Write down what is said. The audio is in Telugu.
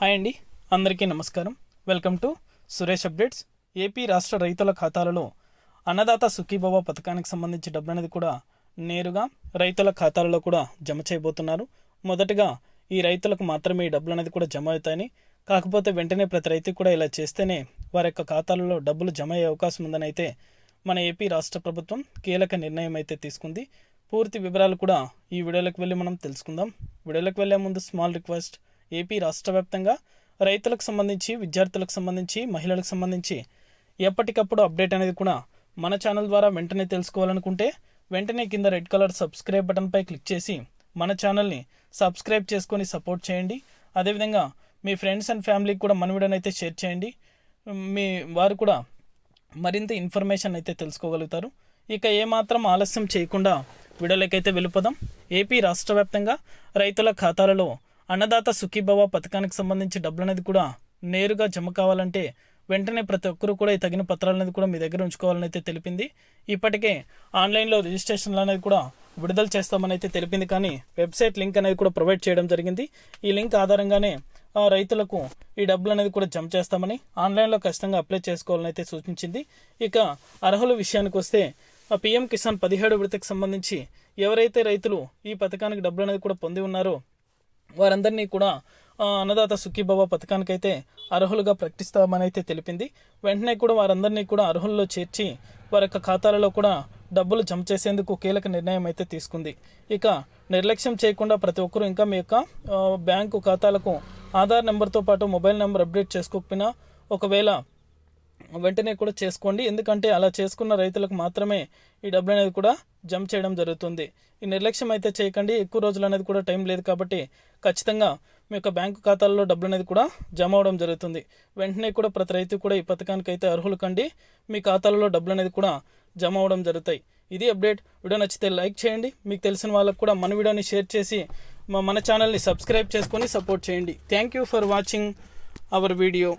హాయ్ అండి అందరికీ నమస్కారం. Welcome to Suresh updates. AP రాష్ట్ర రైతుల ఖాతాలలో అన్నదాత సుఖీభవ పథకానికి సంబంధించి డబ్బు అనేది కూడా నేరుగా రైతుల ఖాతాలలో కూడా జమ చేయబోతున్నారు. మొదటగా ఈ రైతులకు మాత్రమే ఈ డబ్బులు అనేది కూడా జమ అవుతాయని కాకపోతే వెంటనే ప్రతి రైతు కూడా ఇలా చేస్తేనే వారి యొక్క ఖాతాలలో డబ్బులు జమ అయ్యే అవకాశం ఉందని అయితే మన ఏపీ రాష్ట్ర ప్రభుత్వం కీలక నిర్ణయం అయితే తీసుకుంది. పూర్తి వివరాలు కూడా ఈ వీడియోలోకి వెళ్ళి మనం తెలుసుకుందాం. వీడియోలోకి వెళ్ళే ముందు స్మాల్ రిక్వెస్ట్ ఏపీ రాష్ట్ర వ్యాప్తంగా రైతులకు సంబంధించి విద్యార్థులకు సంబంధించి మహిళలకు సంబంధించి ఎప్పటికప్పుడు అప్డేట్ అనేది కూడా మన ఛానల్ ద్వారా వెంటనే తెలుసుకోవాలనుకుంటే వెంటనే కింద రెడ్ కలర్ సబ్స్క్రైబ్ బటన్పై క్లిక్ చేసి మన ఛానల్ని సబ్స్క్రైబ్ చేసుకొని సపోర్ట్ చేయండి. అదేవిధంగా మీ ఫ్రెండ్స్ అండ్ ఫ్యామిలీకి కూడా మన వీడియోని అయితే షేర్ చేయండి. మీ వారు కూడా మరింత ఇన్ఫర్మేషన్ అయితే తెలుసుకోగలుగుతారు. ఇక ఏమాత్రం ఆలస్యం చేయకుండా వీడియోలకైతే వెళ్ళిపోదాం. ఏపీ రాష్ట్ర వ్యాప్తంగా రైతుల ఖాతాలలో అన్నదాత సుఖీభవ పథకానికి సంబంధించి డబ్బులు అనేది కూడా నేరుగా జమ కావాలంటే వెంటనే ప్రతి ఒక్కరూ కూడా ఈ తగిన పత్రాలు అనేది కూడా మీ దగ్గర ఉంచుకోవాలని అయితే తెలిపింది. ఇప్పటికే ఆన్లైన్లో రిజిస్ట్రేషన్లు అనేది కూడా విడుదల చేస్తామని అయితే తెలిపింది. కానీ వెబ్సైట్ లింక్ అనేది కూడా ప్రొవైడ్ చేయడం జరిగింది. ఈ లింక్ ఆధారంగానే రైతులకు ఈ డబ్బులు అనేది కూడా జమ చేస్తామని ఆన్లైన్లో ఖచ్చితంగా అప్లై చేసుకోవాలని అయితే సూచించింది. ఇక అర్హుల విషయానికి వస్తే పిఎం కిసాన్ పదిహేడు విడతకు సంబంధించి ఎవరైతే రైతులు ఈ పథకానికి డబ్బులు అనేది కూడా పొంది ఉన్నారో వారందరినీ కూడా అన్నదాత సుఖీబాబా పథకానికైతే అర్హులుగా ప్రకటిస్తామనైతే అయితే తెలిపింది. వెంటనే కూడా వారందరినీ కూడా అర్హుల్లో చేర్చి వారి యొక్క ఖాతాలలో కూడా డబ్బులు జమ చేసేందుకు కీలక నిర్ణయం అయితే తీసుకుంది. ఇక నిర్లక్ష్యం చేయకుండా ప్రతి ఒక్కరూ ఇంకా మీ యొక్క బ్యాంకు ఖాతాలకు ఆధార్ నెంబర్తో పాటు మొబైల్ నెంబర్ అప్డేట్ చేసుకోకపోయినా ఒకవేళ వెంటనే కూడా చేసుకోండి. ఎందుకంటే అలా చేసుకున్న రైతులకు మాత్రమే ఈ డబ్బులు అనేది కూడా జమ చేయడం జరుగుతుంది. ఈ నిర్లక్ష్యం అయితే చేయకండి. ఎక్కువ రోజులు అనేది కూడా టైం లేదు కాబట్టి ఖచ్చితంగా మీ యొక్క బ్యాంకు ఖాతాల్లో డబ్బులు అనేది కూడా జమ అవడం జరుగుతుంది. వెంటనే కూడా ప్రతి రైతు కూడా ఈ పథకానికి అయితే అర్హులు కండి మీ ఖాతాలలో డబ్బులు అనేది కూడా జమ అవడం జరుగుతాయి. ఇది అప్డేట్. వీడియో నచ్చితే లైక్ చేయండి. మీకు తెలిసిన వాళ్ళకు కూడా మన వీడియోని షేర్ చేసి మా మన ఛానల్ని సబ్స్క్రైబ్ చేసుకొని సపోర్ట్ చేయండి. Thank you for watching our video.